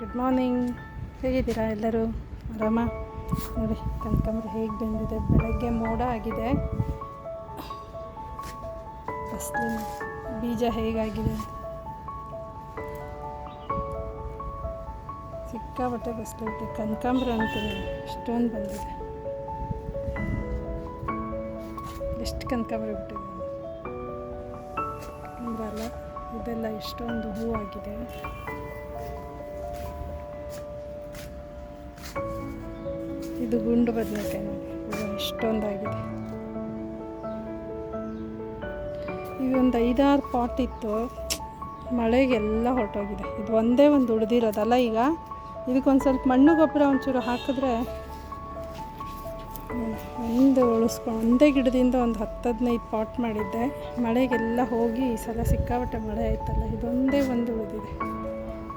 Good morning ಹೇಗಿದ್ದೀರಾ ಎಲ್ಲರೂ? ಆರಾಮ? ನೋಡಿ ಕನಕಾಂಬರ ಹೇಗೆ ಬಂದಿದೆ? ಬೆಳಗ್ಗೆ ಮೋಡ ಆಗಿದೆ. ಫಸ್ಟು ಬೀಜ ಹೇಗಾಗಿದೆ? ಸಿಕ್ಕಾಬಟ್ಟೆ ಬಸ್ಲಿಬಿಟ್ಟೆ ಕನಕಾಂಬರ ಅಂತೀನಿ ಇಷ್ಟೊಂದು ಬಂದಿದೆ. ಎಷ್ಟು ಕನಕಾಂಬರ ಬಿಟ್ಟಿದೆ? ಅಲ್ಲ, ಇದೆಲ್ಲ ಎಷ್ಟೊಂದು ಹೂವಾಗಿದೆ ಇದು ಗುಂಡು ಬದನೆಕಾಯಿ ಇದು ಒಂದು ಇದೊಂದು ಐದಾರು ಪಾಟ್ ಇತ್ತು. ಮಳೆಗೆಲ್ಲ ಹೊರಟೋಗಿದೆ. ಇದು ಒಂದೇ ಒಂದು ಉಳಿದಿರೋದಲ್ಲ ಈಗ. ಇದಕ್ಕೊಂದು ಸ್ವಲ್ಪ ಮಣ್ಣು ಗೊಬ್ಬರ ಒಂಚೂರು ಹಾಕಿದ್ರೆ ಒಂದು ಉಳಿಸ್ಕೊಂಡು ಒಂದೇ ಗಿಡದಿಂದ ಒಂದು ಹತ್ತು ಹದಿನೈದು ಪಾಟ್ ಮಾಡಿದ್ದೆ. ಮಳೆಗೆಲ್ಲ ಹೋಗಿ ಈ ಸಲ ಸಿಕ್ಕಾಪಟ್ಟೆ ಮಳೆ ಆಯ್ತಲ್ಲ, ಇದೊಂದೇ ಒಂದು ಉಳಿದಿದೆ.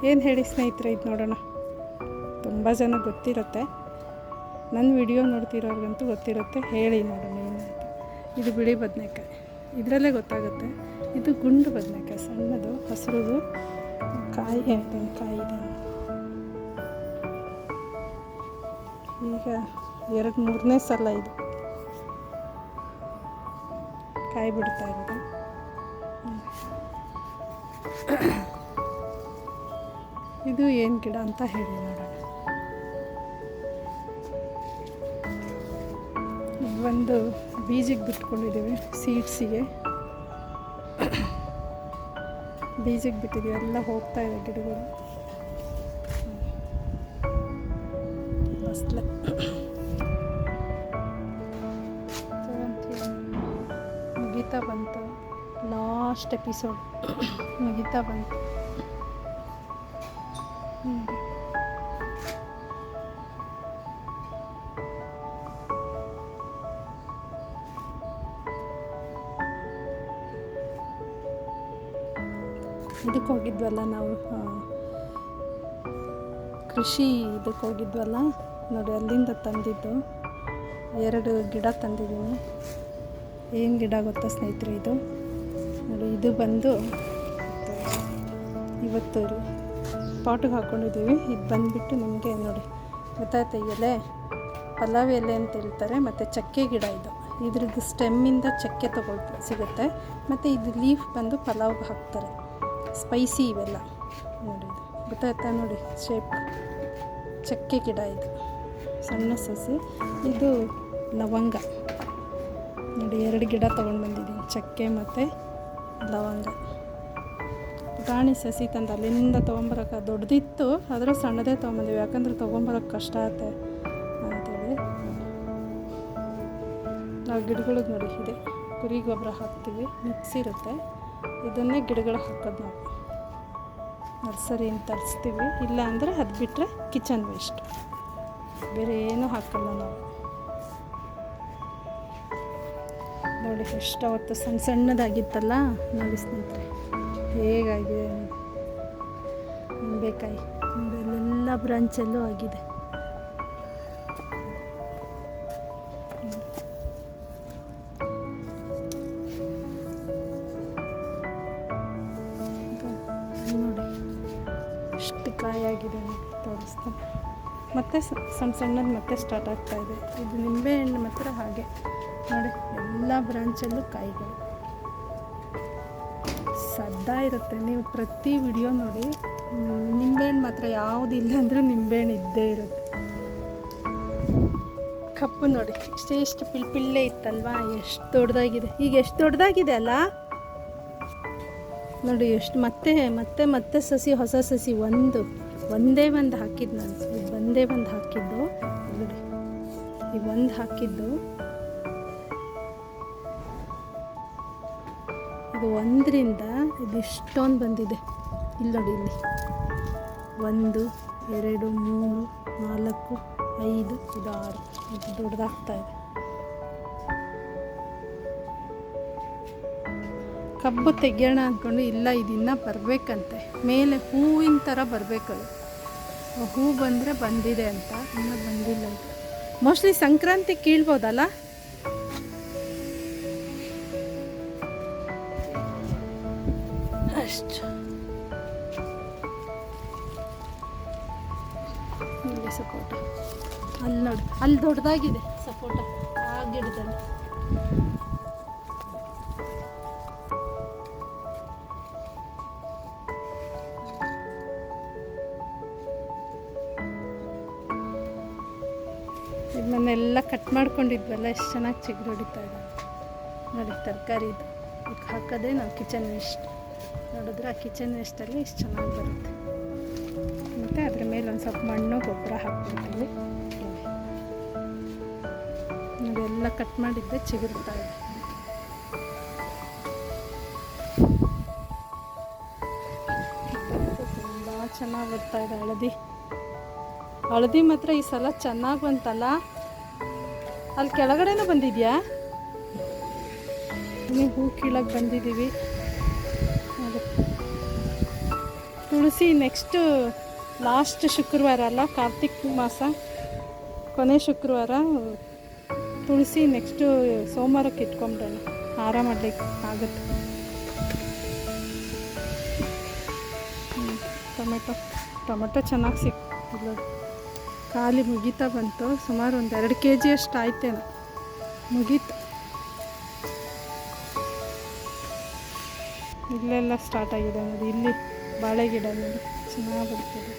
ಏನು ಹೇಳಿ ಸ್ನೇಹಿತರೆ ಇದು ನೋಡೋಣ ತುಂಬ ಜನ ಗೊತ್ತಿರುತ್ತೆ. ನನ್ನ ವಿಡಿಯೋ ನೋಡ್ತಿರೋರ್ಗಂತೂ ಗೊತ್ತಿರುತ್ತೆ, ಹೇಳಿ ನೋಡೋಣ ಏನು ಇದು ಬಿಳಿ ಬದನೆಕಾಯಿ. ಇದರಲ್ಲೇ ಗೊತ್ತಾಗುತ್ತೆ, ಇದು ಗುಂಡು ಬದನೆಕಾಯಿ, ಸಣ್ಣದು, ಹಸಿರುದು. ಕಾಯಿ ಹೇಳ್ತೀನಿ ಕಾಯಿ ಇದೆ. ಈಗ ಎರಡು ಮೂರನೇ ಸಲ ಇದು. ಕಾಯಿ ಬಿಡ್ತಾ ಇರೋದು. ಇದು ಏನು ಗಿಡ ಅಂತ ಹೇಳಿ ಒಂದು ಬೀಜಕ್ಕೆ ಬಿಟ್ಕೊಂಡಿದ್ದೀವಿ ಸೀಡ್ಸಿಗೆ ಬೀಜಕ್ಕೆ ಬಿಟ್ಟಿದ್ದೀವಿ, ಎಲ್ಲ ಹೋಗ್ತಾ ಇದೆ ಗಿಡಗಳು. ಬಸ್ಲೆ ಮುಗೀತಾ ಬಂತು. ಲಾಸ್ಟ್ ಎಪಿಸೋಡ್ ಮುಗೀತಾ ಬಂತು. ಹ್ಮ್. ಇದಕ್ಕೆ ಹೋಗಿದ್ವಲ್ಲ ನಾವು? ಕೃಷಿ ಇದಕ್ಕೆ ಹೋಗಿದ್ವಲ್ಲ? ನೋಡಿ, ಅಲ್ಲಿಂದ ತಂದಿದ್ದು ಎರಡು ಗಿಡ ತಂದಿದ್ದೀನಿ. ಏನು ಗಿಡ ಗೊತ್ತಾ ಸ್ನೇಹಿತರೆ ಇದು? ನೋಡಿ, ಇದು ಬಂದು ಇವತ್ತು ಪಾಟಿಗೆ ಹಾಕ್ಕೊಂಡಿದ್ದೀವಿ ಇದು ಬಂದುಬಿಟ್ಟು ನಿಮಗೆ ನೋಡಿ ಗೊತ್ತಾಯ್ತು ಎಲೆ ಪಲಾವ್ ಎಲೆ ಅಂತ ಹೇಳ್ತಾರೆ, ಮತ್ತು ಚಕ್ಕೆ ಗಿಡ ಇದು. ಇದ್ರದ್ದು ಸ್ಟೆಮ್ಮಿಂದ ಚಕ್ಕೆ ತಗೊಳ್ತಾ ಸಿಗುತ್ತೆ. ಮತ್ತು ಇದು ಲೀಫ್ ಬಂದು ಪಲಾವ್ಗೆ ಹಾಕ್ತಾರೆ. ಸ್ಪೈಸಿ ಇವೆಲ್ಲ. ನೋಡಿ ಗೊತ್ತಾಯ್ತಾ ನೋಡಿ ಶೇಪ್ ಚಕ್ಕೆ ಗಿಡ ಇದು. ಸಣ್ಣ ಸಸಿ. ಇದು ಲವಂಗ. ನೋಡಿ, ಎರಡು ಗಿಡ ತೊಗೊಂಡು ಬಂದಿದ್ದೀನಿ. ಚಕ್ಕೆ ಮತ್ತು ಲವಂಗ. ಪುಟಾಣಿ ಸಸಿ ತಂದು, ಅಲ್ಲಿಂದ ತೊಗೊಂಬರಕ್ಕೆ ದೊಡ್ಡದಿತ್ತು, ಆದರೆ ಸಣ್ಣದೇ ತೊಗೊಂಬಂದಿವಿ. ಯಾಕಂದ್ರೆ ತೊಗೊಂಬರಕ್ಕೆ ಕಷ್ಟ ಆಗುತ್ತೆ ಅಂತೇಳಿ. ನಾವು ಗಿಡಗಳಿಗೆ ನೋಡಿ, ಇದೆ. ಕುರಿ ಗೊಬ್ಬರ ಹಾಕ್ತೀವಿ. ಮಿಕ್ಸ್ ಇರುತ್ತೆ. ಇದನ್ನೇ ಗಿಡಗಳು ಹಾಕೋದು ನಾವು. ನರ್ಸರಿಯಿಂದ ತರಿಸ್ತೀವಿ, ಇಲ್ಲ ಅಂದರೆ ಅದು ಬಿಟ್ಟರೆ ಕಿಚನ್ ವೇಸ್ಟ್ ಬೇರೆ ಏನೂ ಹಾಕಲ್ಲ ನಾವು. ನೋಡಿ, ಎಷ್ಟು ಅವತ್ತು ಸಣ್ಣ ಸಣ್ಣದಾಗಿತ್ತಲ್ಲ, ನೋಡಿ ಸ್ನೇಹಿತರೆ. ಹೇಗಾಗಿದೆ? ನಿಂಬೆಕಾಯಿ ನಿಂಬೆಲ್ಲ ಬ್ರಾಂಚಲ್ಲೂ ಆಗಿದೆ. ನೋಡಿ ತೋರಿಸ್ತೀನಿ ಮತ್ತೆ ಸಣ್ಣ ಸಣ್ಣದು ಮತ್ತೆ ಸ್ಟಾರ್ಟ್ ಆಗ್ತಾ ಇದೆ. ಇದು ನಿಂಬೆಹಣ್ಣು ಮಾತ್ರ ಹಾಗೆ. ನೋಡಿ, ಎಲ್ಲ ಬ್ರಾಂಚಲ್ಲೂ ಕಾಯಿಗಳು. ಸದ್ದ ಇರುತ್ತೆ. ನೀವು ಪ್ರತಿ ವಿಡಿಯೋ ನೋಡಿ ನಿಂಬೆಹಣ್ಣು ಮಾತ್ರ ಯಾವುದಿಲ್ಲ ಅಂದರೂ ನಿಂಬೆಹಣ್ಣು ಇದ್ದೇ ಇರುತ್ತೆ. ಕಪ್ಪು ನೋಡಿ, ಇಷ್ಟೇ ಇಷ್ಟು ಪಿಲ್ ಪಿಳ್ಳೆ ಇತ್ತಲ್ವಾ? ಎಷ್ಟು ದೊಡ್ಡದಾಗಿದೆ ಈಗ ಎಷ್ಟು ದೊಡ್ಡದಾಗಿದೆ ಅಲ್ಲ? ನೋಡಿ, ಎಷ್ಟು, ಮತ್ತೆ ಮತ್ತೆ ಮತ್ತೆ ಸಸಿ, ಹೊಸ ಸಸಿ ಒಂದು. ಒಂದೇ ಒಂದು ಹಾಕಿದ್ದು ನಾನು. ಇದು ಒಂದೇ ಒಂದು ಹಾಕಿದ್ದು, ನೋಡಿ. ಈ ಒಂದು ಹಾಕಿದ್ದು, ಇದು ಒಂದರಿಂದ ಇದು ಬಂದಿದೆ. ಇಲ್ಲಿ ನೋಡಿ ಇಲ್ಲಿ. ಒಂದು, ಎರಡು, ಮೂರು, ನಾಲ್ಕು, ಐದು, ಇದು ಆರು. ಇದು ದೊಡ್ಡದಾಗ್ತಾ ಇದೆ. ಕಬ್ಬು ತೆಗಿಯೋಣ ಅಂದ್ಕೊಂಡು ಇಲ್ಲ ಇದಿನ್ನ ಬರಬೇಕಂತೆ. ಮೇಲೆ ಹೂವಿನ ಥರ ಬರಬೇಕದು. ಹೂ ಬಂದರೆ ಬಂದಿದೆ ಅಂತ ಇನ್ನೂ ಬಂದಿಲ್ಲ ಮೋಸ್ಟ್ಲಿ ಸಂಕ್ರಾಂತಿ ಕೀಳ್ಬೋದಲ್ಲ? ಅಷ್ಟು. ಇಲ್ಲಿ ಸಪೋಟ. ಅಲ್ಲಿ ನೋಡಿ ಅಲ್ಲಿ ದೊಡ್ಡದಾಗಿದೆ ಸಪೋಟ. ಆ ಗಿಡದಲ್ಲಿ. ಇದನ್ನೆಲ್ಲ ಕಟ್ ಮಾಡ್ಕೊಂಡಿದ್ವಲ್ಲ, ಎಷ್ಟು ಚೆನ್ನಾಗಿ ಚಿಗುರು ಹೊಡಿತಾ ಇದೆ ನೋಡಿ, ತರಕಾರಿ ಇದು. ಅದಕ್ಕೆ ಹಾಕೋದೇ ನಾವು ಕಿಚನ್ ವೇಸ್ಟ್ ನೋಡಿದ್ರೆ ಆ ಕಿಚನ್ ವೇಸ್ಟಲ್ಲಿ ಇಷ್ಟು ಚೆನ್ನಾಗಿ ಬರುತ್ತೆ. ಮತ್ತು ಅದ್ರ ಮೇಲೆ ಒಂದು ಸ್ವಲ್ಪ ಮಣ್ಣು, ಗೊಬ್ಬರ ಹಾಕ್ಬಿಡ್ತೀವಿ. ನೋಡಿ ಕಟ್ ಮಾಡಿದ್ದೆ, ಚಿಗುರ್ತಾ ಇದೆ. ತುಂಬ ಚೆನ್ನಾಗಿ ಬರ್ತಾ ಇದೆ ಹಳದಿ. ಹಳದಿ ಮಾತ್ರ ಈ ಸಲ ಚೆನ್ನಾಗಿ ಬಂತಲ್ಲ? ಅಲ್ಲಿ ಕೆಳಗಡೆನೂ ಬಂದಿದೆಯಾ? ಹೂ ಕೀಳಕ್ಕೆ ಬಂದಿದ್ದೀವಿ. ತುಳಸಿ ನೆಕ್ಸ್ಟು ಲಾಸ್ಟ್ ಶುಕ್ರವಾರ ಅಲ್ಲ, ಕಾರ್ತಿಕ್ ಮಾಸ. ಕೊನೆ ಶುಕ್ರವಾರ ತುಳಸಿ ನೆಕ್ಸ್ಟು ಸೋಮವಾರಕ್ಕೆ ಇಟ್ಕೊಂಬಿಡೋಣ ಹಾರ ಮಾಡ್ಲಿಕ್ಕೆ ಆಗುತ್ತೆ. ಟೊಮೆಟೊ. ಟೊಮೆಟೊ ಚೆನ್ನಾಗಿ ಸಿಕ್ತಿಲ್ಲ ಖಾಲಿ ಮುಗಿತಾ ಬಂತು, ಸುಮಾರು ಒಂದು ಎರಡು ಕೆ ಜಿ ಅಷ್ಟು ಆಯ್ತೇನೋ ಮುಗೀತು. ಇಲ್ಲೆಲ್ಲ ಸ್ಟಾರ್ಟ್ ಆಗಿದೆ ನೋಡಿ, ಇಲ್ಲಿ ಬಾಳೆ ಗಿಡ ನೋಡಿ, ಚೆನ್ನಾಗಿ ಬರ್ತದೆ.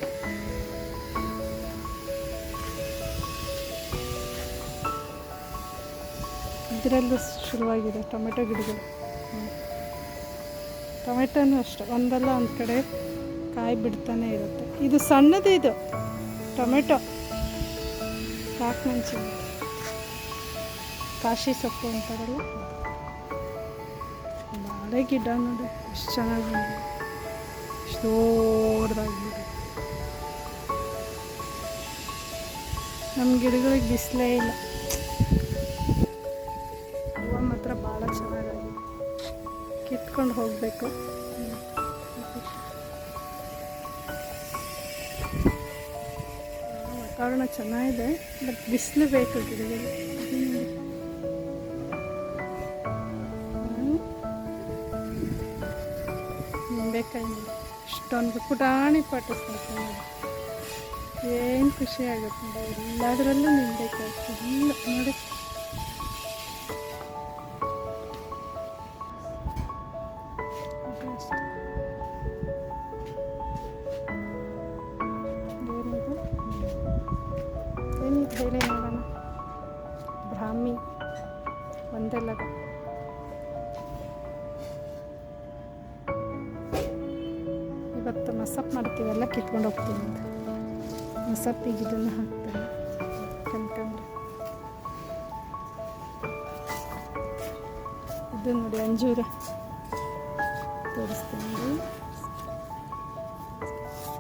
ಇದರಲ್ಲೂ ಶುರುವಾಗಿದೆ ಟೊಮೆಟೊ ಗಿಡಗಳು. ಟೊಮೆಟೊನೂ ಅಷ್ಟೆ, ಒಂದಲ್ಲ ಒಂದು ಕಡೆ ಕಾಯಿ ಬಿಡ್ತಾನೆ ಇರುತ್ತೆ. ಇದು ಸಣ್ಣದು ಇದು ಟೊಮೆಟೊ. ಕಾಕ್ಮೆಣಸಿನ ಕಾಶಿ ಸೊಪ್ಪು ಅಂತಾರಲ್ಲ. ಬಾಳೆ ಗಿಡ ನೋಡಿ, ಎಷ್ಟು ಚೆನ್ನಾಗಿ ಎಷ್ಟು ದೊಡ್ಡದಾಗಿದೆ. ನಮ್ಮ ಗಿಡಗಳಿಗೆ ಬಿಸಿಲೇ ಇಲ್ಲ. ಹೂವು ಮಾತ್ರ ಭಾಳ ಚೆನ್ನಾಗಿದೆ. ಕಿತ್ಕೊಂಡು ಹೋಗಬೇಕು. ವಾತಾವರಣ ಚೆನ್ನಾಗಿದೆ, ಬಟ್ ಬಿಸಿಲು ಬೇಕು ಗಿಡಗಳು. ನಿಂಬೆಕಾಯಿ ಇಷ್ಟೊಂದು ಪುಟಾಣಿ ಪಟ್ಟಿಸ್ಬೇಕು ನೋಡಿ ಏನು ಖುಷಿ ಆಗುತ್ತೆ. ಎಲ್ಲದರಲ್ಲೂ ನಿಂಬೆಕಾಯಿ ಮಸಪ್ ಮಾಡ್ತೀವಲ್ಲ ಕಿತ್ಕೊಂಡು ಹೋಗ್ತೀನಿ ಅಂತ. ಮಸಪ್ಪಿಗೆ ಇದನ್ನು ಹಾಕ್ತಾರೆ. ಕನಕಾಂಬ್ರ ಇದು ನೋಡಿ, ಅಂಜೂರ ತೋರಿಸ್ತೀನಿ.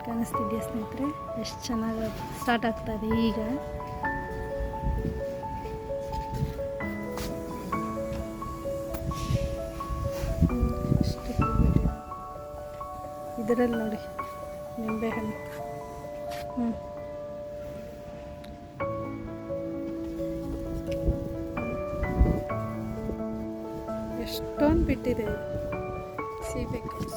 ಕಾಣಿಸ್ತಿದ್ಯಾ ಸ್ನೇಹಿತರೆ? ಎಷ್ಟು ಚೆನ್ನಾಗಿ ಸ್ಟಾರ್ಟ್ ಆಗ್ತಾ ಇದೆ ಈಗ. ಇದರಲ್ಲಿ ನೋಡಿ. ನಿಂಬೆಹಣ್ಣು ಹ್ಞೂ ಎಷ್ಟೊಂದು ಬಿಟ್ಟಿದೆ. ಸೀಬೆಕಾಯಿ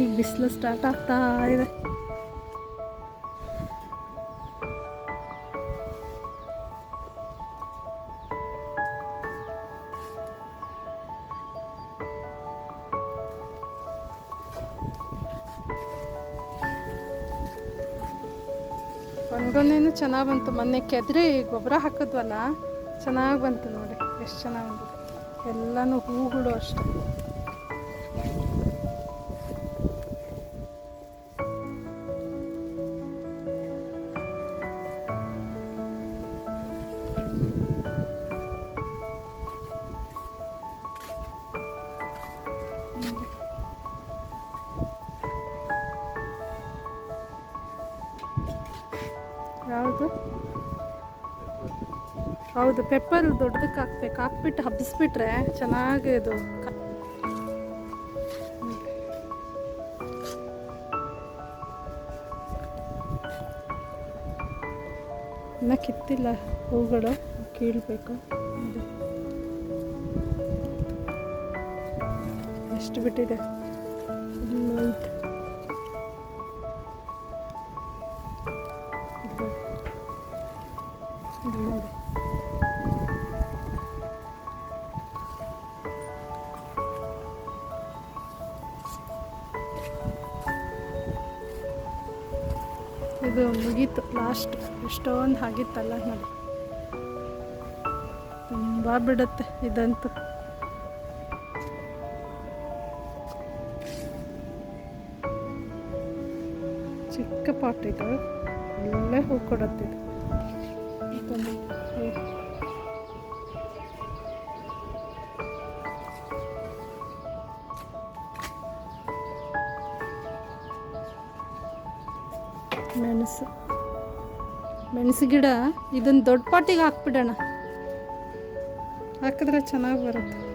ಈಗ ಬಿಸಿಲು ಸ್ಟಾರ್ಟ್ ಆಗ್ತಾ ಇದೆ. ಒಂದೊಂದೇನು ಚೆನ್ನಾಗಿ ಬಂತು. ಮೊನ್ನೆ ಕೆದ್ರಿ ಗೊಬ್ಬರ ಹಾಕಿದ್ವಲ್ಲ, ಚೆನ್ನಾಗಿ ಬಂತು ನೋಡಿ. ಎಷ್ಟು ಚೆನ್ನಾಗಿ ಬಂತು. ಎಲ್ಲನೂ ಹೂಗಳು ಅಷ್ಟೆ. ಯಾವುದು? ಹೌದು ಪೆಪ್ಪರ್ ದೊಡ್ಡದಕ್ಕೆ ಹಾಕ್ಬೇಕು. ಹಾಕ್ಬಿಟ್ಟು ಹಬ್ಬಿಸ್ಬಿಟ್ರೆ ಚೆನ್ನಾಗಿ ಇದು. ಇನ್ನು ಕಿತ್ತಿಲ್ಲ ಹೂಗಳು ಕೀಳಬೇಕು. ಎಷ್ಟು ಬಿಟ್ಟಿದೆ? ಇದು ಮುಗೀತು. ಲಾಸ್ಟ್. ಎಷ್ಟೊಂದು ಆಗಿತ್ತಲ್ಲ ನೋಡಿ. ತುಂಬ ಬಿಡುತ್ತೆ ಇದಂತೂ. ಇದು ಒಳ್ಳೆ ಹೂ ಕೊಡುತ್ತಿದೆ ಇದೊಂದು ಮೆಣಸು. ಮೆಣಸು ಗಿಡ ಇದನ್ನ ದೊಡ್ಡ ಪಾಟಿಗೆ ಹಾಕ್ಬಿಡೋಣ. ಹಾಕಿದ್ರೆ ಚೆನ್ನಾಗಿ ಬರುತ್ತೆ.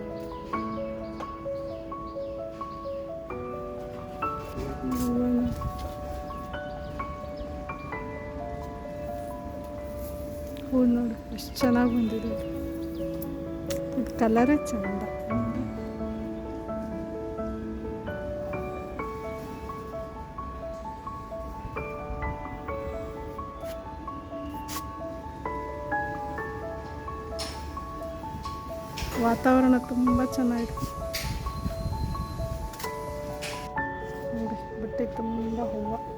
ಹೂ ನೋಡು, ಎಷ್ಟು ಚೆನ್ನಾಗಿ ಬಂದಿದೆ. ಇದು. ಕಲರೇ ಚಂದ. ವಾತಾವರಣ ತುಂಬ ಚೆನ್ನಾಗಿದೆ. ನೋಡಿ, ಬಟ್ಟೆ ತುಂಬ ಹೂವು.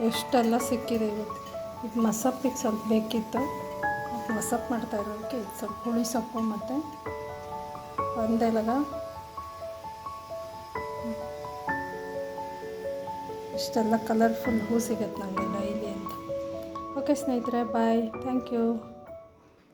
ಎಷ್ಟೆಲ್ಲ ಸಿಕ್ಕಿದೆ ಇವತ್ತು? ಇದು ಮಸಪ್ಪಿಗೆ ಸ್ವಲ್ಪ ಬೇಕಿತ್ತು. ಮಸಪ್ಪು ಮಾಡ್ತಾ ಇರೋದಕ್ಕೆ ಇದು ಸ್ವಲ್ಪ ಹುಳಿ ಸೊಪ್ಪು ಮತ್ತು ಒಂದೆಲಗ ಇಷ್ಟೆಲ್ಲ ಕಲರ್ಫುಲ್ ಹೂ ಸಿಗುತ್ತೆ ನಮಗೆ ಡೈಲಿ ಅಂತ. ಓಕೆ ಸ್ನೇಹಿತರೆ ಬಾಯ್ ಥ್ಯಾಂಕ್ ಯು